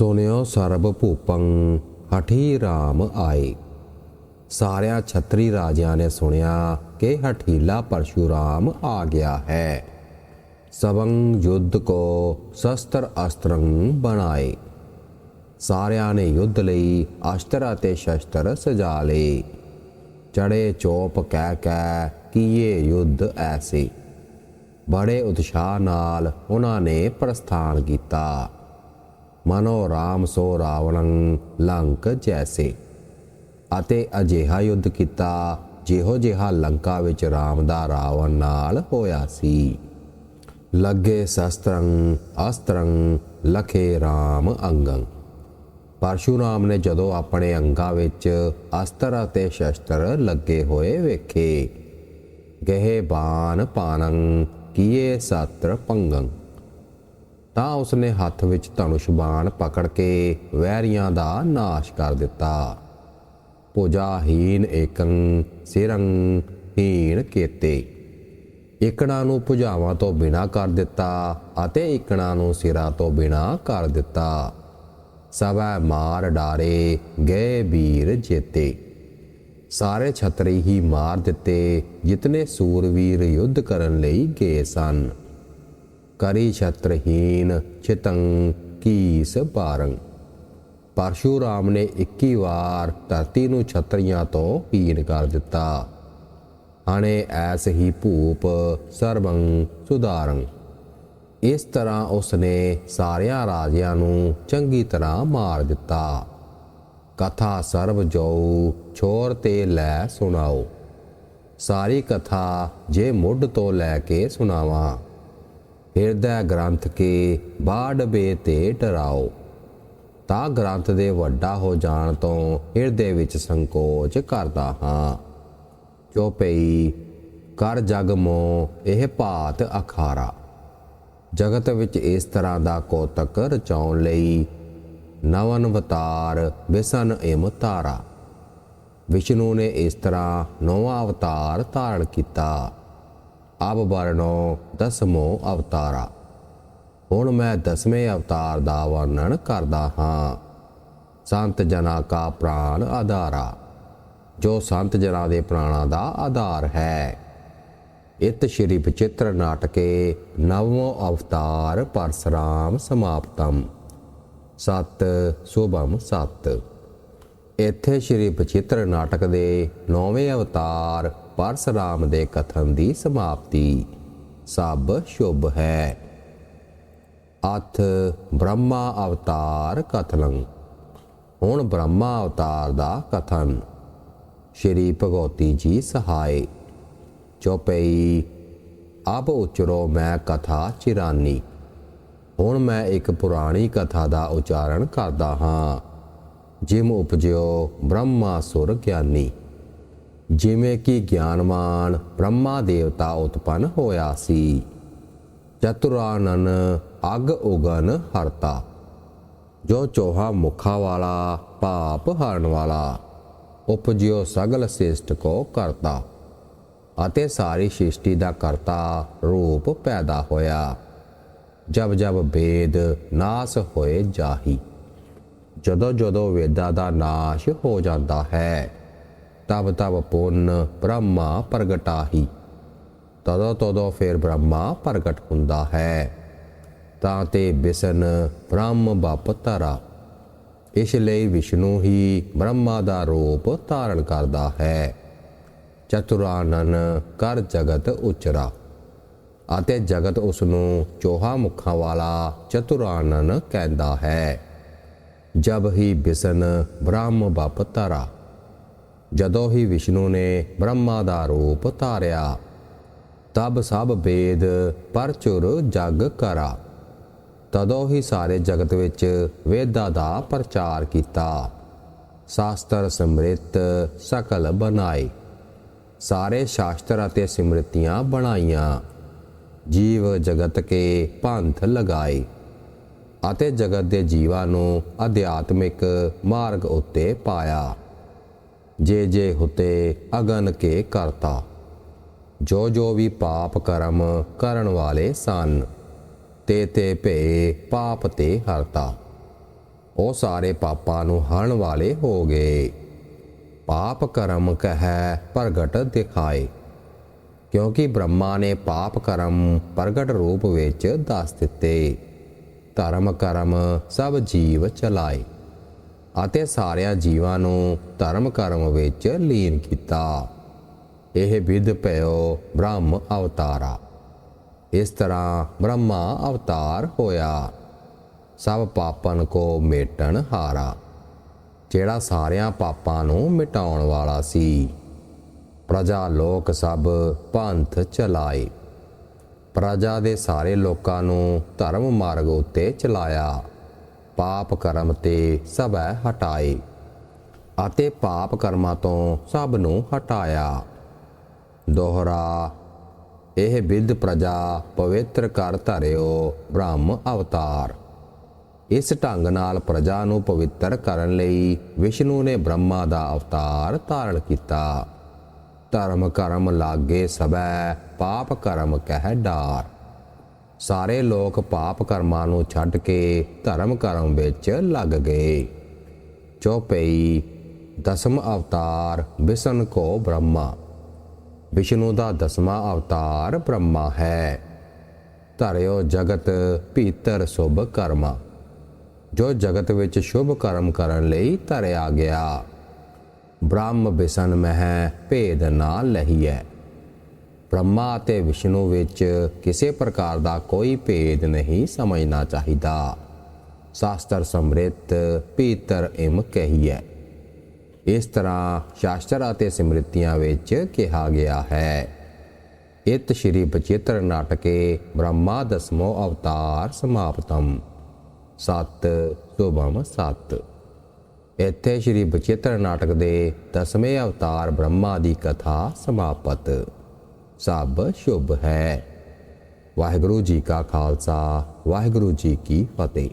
ਸੁਨਿਓ ਸਰਬ ਭੂਪੰ ਹਠੀ RAM ਆਏ। ਸਾਰਿਆਂ ਛਤਰੀ ਰਾਜਿਆਂ ਨੇ ਸੁਣਿਆ ਕਿ ਹਠੀਲਾ ਪਰਸ਼ੂਰਾਮ ਆ ਗਿਆ ਹੈ। ਸਵੰ ਯੁੱਧ ਕੋ ਸ਼ਸਤਰ ਅਸਤਰੰ ਬਣਾਏ। ਸਾਰਿਆਂ ਨੇ ਯੁੱਧ ਲਈ ਅਸਤਰ ਅਤੇ ਸ਼ਸਤਰ ਸਜਾ ਲਏ। ਚੜੇ ਚੋਪ ਕਹਿ ਕਹਿ ਕਿ ਇਹ ਯੁੱਧ ਐਸੇ। ਬੜੇ ਉਤਸ਼ਾਹ ਨਾਲ ਉਹਨਾਂ ਨੇ ਪ੍ਰਸਥਾਨ ਕੀਤਾ। ਮਨੋ ਰਾਮ ਸੋ ਰਾਵਣੰ ਲੰਕ ਜੈਸੇ। ਅਤੇ ਅਜਿਹਾ ਯੁੱਧ ਕੀਤਾ ਜਿਹੋ ਜਿਹਾ ਲੰਕਾ ਵਿੱਚ ਰਾਮ ਦਾ ਰਾਵਣ ਨਾਲ ਹੋਇਆ ਸੀ। ਲੱਗੇ ਸ਼ਸਤਰੰ ਅਸਤਰੰ ਲਖੇ ਰਾਮ ਅੰਗੰ। ਪਰਸ਼ੂਰਾਮ ਨੇ ਜਦੋਂ ਆਪਣੇ ਅੰਗਾਂ ਵਿੱਚ ਅਸਤਰ ਅਤੇ ਸ਼ਸਤਰ ਲੱਗੇ ਹੋਏ ਵੇਖੇ ਗਹੇ ਬਾਣ ਪਾਨੰ ਕੀਏ ਸਤਰ ਪੰਗੰ। ਤਾਂ ਉਸਨੇ ਹੱਥ ਵਿੱਚ ਧਨੁਸ਼ਬਾਣ ਪਕੜ ਕੇ ਵੈਰੀਆਂ ਦਾ ਨਾਸ਼ ਕਰ ਦਿੱਤਾ। ਪੁਜਾਹੀਨ ਏਕੰ, ਸਿਰੰ, ਹੀਣ ਕੇਤੇ। ਇਕਣਾ ਨੂੰ ਭੁਜਾਵਾਂ ਤੋਂ ਬਿਨਾ ਕਰ ਦਿੱਤਾ ਅਤੇ ਇਕਣਾ ਨੂੰ ਸਿਰਾਂ ਤੋਂ ਬਿਨਾ ਕਰ ਦਿੱਤਾ। ਸਭੈ ਮਾਰ ਡਾਰੇ ਗਏ ਵੀਰ ਜੇਤੇ। ਸਾਰੇ ਛਤਰੀ ਹੀ ਮਾਰ ਦਿੱਤੇ, ਜਿਤਨੇ ਸੂਰਵੀਰ ਯੁੱਧ ਕਰਨ ਲਈ ਗਏ ਸਨ। ਕਰੀ ਛਤਰਹੀਨ ਚਿਤੰ ਕੀਸ ਪਾਰੰ ਪਰਸ਼ੂਰਾਮ ਨੇ 21 ਵਾਰ ਧਰਤੀ ਨੂੰ ਛਤਰੀਆਂ ਤੋਂ ਹੀਨ ਕਰ ਦਿੱਤਾ। ਹਣੇ ਐਸ ਹੀ ਭੂਪ ਸਰਬੰ ਸੁਧਾਰੰ। ਇਸ ਤਰ੍ਹਾਂ ਉਸਨੇ ਸਾਰਿਆਂ ਰਾਜਿਆਂ ਨੂੰ ਚੰਗੀ ਤਰ੍ਹਾਂ ਮਾਰ ਦਿੱਤਾ। ਕਥਾ ਸਰਬ ਜੋ ਛੋਰ ਤੇ ਲੈ ਸੁਣਾਓ। ਸਾਰੀ ਕਥਾ ਜੇ ਮੁੱਢ ਤੋਂ ਲੈ ਕੇ ਸੁਣਾਵਾਂ। ਹਿਰਦੈ ਗ੍ਰੰਥ ਕੇ ਬਾੜਬੇ ਤੇ ਡਰਾਓ ਤਾਂ ਗ੍ਰੰਥ ਦੇ ਵੱਡਾ ਹੋ ਜਾਣ ਤੋਂ ਹਿਰਦੇ ਵਿੱਚ ਸੰਕੋਚ ਕਰਦਾ ਹਾਂ। ਚੋਪਈ ਕਰ ਜਗ ਮੋ ਇਹ ਭਾਤ ਅਖਾਰਾ। ਜਗਤ ਵਿੱਚ ਇਸ ਤਰ੍ਹਾਂ ਦਾ ਕੋਤਕ ਰਚਾਉਣ ਲਈ ਨਵਨ ਅਵਤਾਰ ਵਿਸਨ ਇਮ ਤਾਰਾ ਵਿਸ਼ਨੂੰ ਨੇ ਇਸ ਤਰ੍ਹਾਂ ਨਵਾਂ ਅਵਤਾਰ ਧਾਰਨ ਕੀਤਾ। ਅਬ ਵਰਣੋ ਦਸਮੋ ਅਵਤਾਰਾ। ਹੁਣ ਮੈਂ ਦਸਵੇਂ ਅਵਤਾਰ ਦਾ ਵਰਣਨ ਕਰਦਾ ਹਾਂ। ਸੰਤ ਜਨਾ ਕਾ ਪ੍ਰਾਨ ਆਧਾਰਾ। ਜੋ ਸੰਤ ਜਨਾ ਦੇ ਪ੍ਰਾਣਾ ਦਾ ਆਧਾਰ ਹੈ। ਇਤ ਸ਼੍ਰੀ ਵਿਚਿਤ੍ਰ ਨਾਟਕੇ ਨਵਮੋ ਅਵਤਾਰ ਪਰਸਰਾਮ ਸਮਾਪਤਮ। ਸਤ, ਸੁਭਮ ਸਤ। ਇੱਥੇ ਸ਼੍ਰੀ ਵਿਚਿਤ੍ਰ ਨਾਟਕ ਦੇ ਨੌਵੇਂ ਅਵਤਾਰ ਪਰਸਰਾਮ ਦੇ ਕਥਨ ਦੀ ਸਮਾਪਤੀ। ਸਭ ਸ਼ੁਭ ਹੈ। ਅਥ ਬ੍ਰਹਮਾ ਅਵਤਾਰ ਕਥਨੰ। ਹੁਣ ਬ੍ਰਹਮਾ ਅਵਤਾਰ ਦਾ ਕਥਨ। ਸ਼੍ਰੀ ਭਗਵਤੀ ਜੀ ਸਹਾਇ ਚੋਪਈ ਆਪ ਉਚਰੋ ਮੈਂ ਕਥਾ ਚਿਰਾਨੀ। ਹੁਣ ਮੈਂ ਇੱਕ ਪੁਰਾਣੀ ਕਥਾ ਦਾ ਉਚਾਰਨ ਕਰਦਾ ਹਾਂ। ਜਿਮ ਉਪਜਿਓ ਬ੍ਰਹਮਾ ਸੁਰ ਗਿਆਨੀ। ਜਿਵੇਂ ਕਿ ਗਿਆਨਵਾਨ ਬ੍ਰਹਮਾ ਦੇਵਤਾ ਉਤਪੰਨ ਹੋਇਆ ਸੀ। ਚਤੁਰਾਨਨ ਅਗ ਉਗਨ ਹਰਤਾ, ਜੋ ਚੋਹਾ ਮੁਖਾ ਵਾਲਾ, ਪਾਪ ਹਰਨ ਵਾਲਾ, ਉਪਜਿਓ ਸਗਲ ਸ੍ਰੇਸ਼ਟ ਕੋ ਕਰਤਾ ਅਤੇ ਸਾਰੀ ਸ੍ਰਿਸ਼ਟੀ ਦਾ ਕਰਤਾ ਰੂਪ ਪੈਦਾ ਹੋਇਆ। ਜਬ ਜਬ ਵੇਦ ਨਾਸ ਹੋਏ ਜਾਹੀ, ਜਦੋਂ ਜਦੋਂ ਵੇਦਾਂ ਦਾ ਨਾਸ਼ ਹੋ ਜਾਂਦਾ ਹੈ ਤਬ ਤਬ ਪੁੰਨ ਬ੍ਰਹਮਾ ਪ੍ਰਗਟਾਹੀ ਤਦੋਂ ਤਦੋਂ ਫਿਰ ਬ੍ਰਹਮਾ ਪ੍ਰਗਟ ਹੁੰਦਾ ਹੈ। ਤਾਂ ਤੇ ਬਿਸਨ ਬ੍ਰਹਮ ਬਪਤਰਾ ਇਸ ਲਈ ਵਿਸ਼ਨੂੰ ਹੀ ਬ੍ਰਹਮਾ ਦਾ ਰੂਪ ਧਾਰਨ ਕਰਦਾ ਹੈ। ਚਤੁਰਾਨਨ ਕਰ ਜਗਤ ਉਚਰਾ। ਅਤੇ ਜਗਤ ਉਸ ਨੂੰ ਚੋਹਾ ਮੁਖਾਂ ਵਾਲਾ ਚਤੁਰਾਨਨ ਕਹਿੰਦਾ ਹੈ। ਜਬ ਹੀ ਬਿਸਨ ਬ੍ਰਹਮ ਬਪਤਰਾ ਜਦੋਂ ਹੀ ਵਿਸ਼ਨੂੰ ਨੇ ਬ੍ਰਹਮਾ ਦਾ ਰੂਪ ਧਾਰਿਆ, ਤਬ ਸਭ ਵੇਦ ਪਰਚੁਰ ਜਗ ਕਰਾ। ਤਦੋਂ ਹੀ ਸਾਰੇ ਜਗਤ ਵਿੱਚ ਵੇਦਾਂ ਦਾ ਪ੍ਰਚਾਰ ਕੀਤਾ। ਸ਼ਾਸਤਰ ਸਮ੍ਰਿਤ ਸਕਲ ਬਣਾਏ। ਸਾਰੇ ਸ਼ਾਸਤਰ ਅਤੇ ਸਿਮਰਤੀਆਂ ਬਣਾਈਆਂ। ਜੀਵ ਜਗਤ ਕੇ ਪੰਥ ਲਗਾਏ ਅਤੇ ਜਗਤ ਦੇ ਜੀਵਾਂ ਨੂੰ ਅਧਿਆਤਮਿਕ ਮਾਰਗ ਉੱਤੇ ਪਾਇਆ। ਜੇ ਜੇ ਹੁਤੇ ਅਗਨ ਕੇ ਕਰਤਾ। ਜੋ ਜੋ ਵੀ ਪਾਪ ਕਰਮ ਕਰਨ ਵਾਲੇ ਸਨ, ਤੇ ਤੇ ਭੇ ਪਾਪ ਤੇ ਹਰਤਾ। ਉਹ ਸਾਰੇ ਪਾਪਾਂ ਨੂੰ ਹਰਨ ਵਾਲੇ ਹੋ ਗਏ। ਪਾਪ ਕਰਮ ਕਹੈ ਪ੍ਰਗਟ ਦਿਖਾਏ। ਕਿਉਂਕਿ ਬ੍ਰਹਮਾ ਨੇ ਪਾਪ ਕਰਮ ਪ੍ਰਗਟ ਰੂਪ ਵਿੱਚ ਦੱਸ ਦਿੱਤੇ। ਧਰਮ ਕਰਮ ਸਭ ਜੀਵ ਚਲਾਏ। ਅਤੇ ਸਾਰਿਆਂ ਜੀਵਾਂ ਨੂੰ ਧਰਮ ਕਰਮ ਵਿੱਚ ਲੀਨ ਕੀਤਾ। ਇਹ ਵਿਧ ਭਇਓ ਬ੍ਰਹਮ ਅਵਤਾਰਾ। ਇਸ ਤਰ੍ਹਾਂ ਬ੍ਰਹਮਾ ਅਵਤਾਰ ਹੋਇਆ। ਸਭ ਪਾਪਨ ਕੋ ਮੇਟਣ ਹਾਰਾ, ਜਿਹੜਾ ਸਾਰਿਆਂ ਪਾਪਾਂ ਨੂੰ ਮਿਟਾਉਣ ਵਾਲਾ ਸੀ। ਪ੍ਰਜਾ ਲੋਕ ਸਭ ਪੰਥ ਚਲਾਏ। ਪ੍ਰਜਾ ਦੇ ਸਾਰੇ ਲੋਕਾਂ ਨੂੰ ਧਰਮ ਮਾਰਗ ਉੱਤੇ ਚਲਾਇਆ। ਪਾਪ ਕਰਮ ਤੇ ਸਭੈ ਹਟਾਏ, ਅਤੇ ਪਾਪ ਕਰਮਾਂ ਤੋਂ ਸਭ ਨੂੰ ਹਟਾਇਆ। ਦੋਹਰਾ, ਇਹ ਬਿੱਧ ਪ੍ਰਜਾ ਪਵਿੱਤਰ ਕਰ ਧਰਿਓ ਬ੍ਰਹਮ ਅਵਤਾਰ। ਇਸ ਢੰਗ ਨਾਲ ਪ੍ਰਜਾ ਨੂੰ ਪਵਿੱਤਰ ਕਰਨ ਲਈ ਵਿਸ਼ਨੂੰ ਨੇ ਬ੍ਰਹਮਾ ਦਾ ਅਵਤਾਰ ਧਾਰਨ ਕੀਤਾ। ਧਰਮ ਕਰਮ ਲਾਗੇ ਸਭੈ ਪਾਪ ਕਰਮ ਕਹਿ ਡਾਰ। ਸਾਰੇ ਲੋਕ ਪਾਪ ਕਰਮਾਂ ਨੂੰ ਛੱਡ ਕੇ ਧਰਮ ਕਰਮ ਵਿੱਚ ਲੱਗ ਗਏ। ਚੌਪਈ, ਦਸਮ ਅਵਤਾਰ ਵਿਸ਼ਨ ਕੋ ਬ੍ਰਹਮਾ। ਵਿਸ਼ਨੂੰ ਦਾ ਦਸਵਾਂ ਅਵਤਾਰ ਬ੍ਰਹਮਾ ਹੈ। ਧਰਿਓ ਜਗਤ, ਭੀਤਰ ਸੁਭ ਕਰਮਾ। ਜੋ ਜਗਤ ਵਿੱਚ ਸ਼ੁਭ ਕਰਮ ਕਰਨ ਲਈ ਧਰਿਆ ਗਿਆ। ਬ੍ਰਹਮ ਬਿਸਨ ਮਹਿ ਭੇਦ ਨਾ ਲਹੀਐ। ਬ੍ਰਹਮਾ ਅਤੇ ਵਿਸ਼ਨੂੰ ਵਿੱਚ ਕਿਸੇ ਪ੍ਰਕਾਰ ਦਾ ਕੋਈ ਭੇਦ ਨਹੀਂ ਸਮਝਣਾ ਚਾਹੀਦਾ। ਸ਼ਾਸਤਰ ਸਮ੍ਰਿਤ ਪੀਤਰ ਇਮ ਕਹੀਐ। ਇਸ ਤਰ੍ਹਾਂ ਸ਼ਾਸਤਰ ਅਤੇ ਸਮ੍ਰਿਤੀਆਂ ਵਿੱਚ ਕਿਹਾ ਗਿਆ ਹੈ, ਇਤ ਸ਼੍ਰੀ ਬਚਿੱਤਰ ਨਾਟਕੇ ਬ੍ਰਹਮਾ ਦਸਮੋ ਅਵਤਾਰ ਸਮਾਪਤਮ ਸਤ, ਸੁਭਮ ਸਤ। ਇੱਥੇ ਸ਼੍ਰੀ ਬਚਿੱਤਰ ਨਾਟਕ ਦੇ ਦਸਵੇਂ ਅਵਤਾਰ ਬ੍ਰਹਮਾ ਦੀ ਕਥਾ ਸਮਾਪਤ। ਸਭ ਸ਼ੁਭ ਹੈ। ਵਾਹਿਗੁਰੂ ਜੀ ਕਾ ਖਾਲਸਾ ਵਾਹਿਗੁਰੂ ਜੀ ਕੀ ਫਤਿਹ।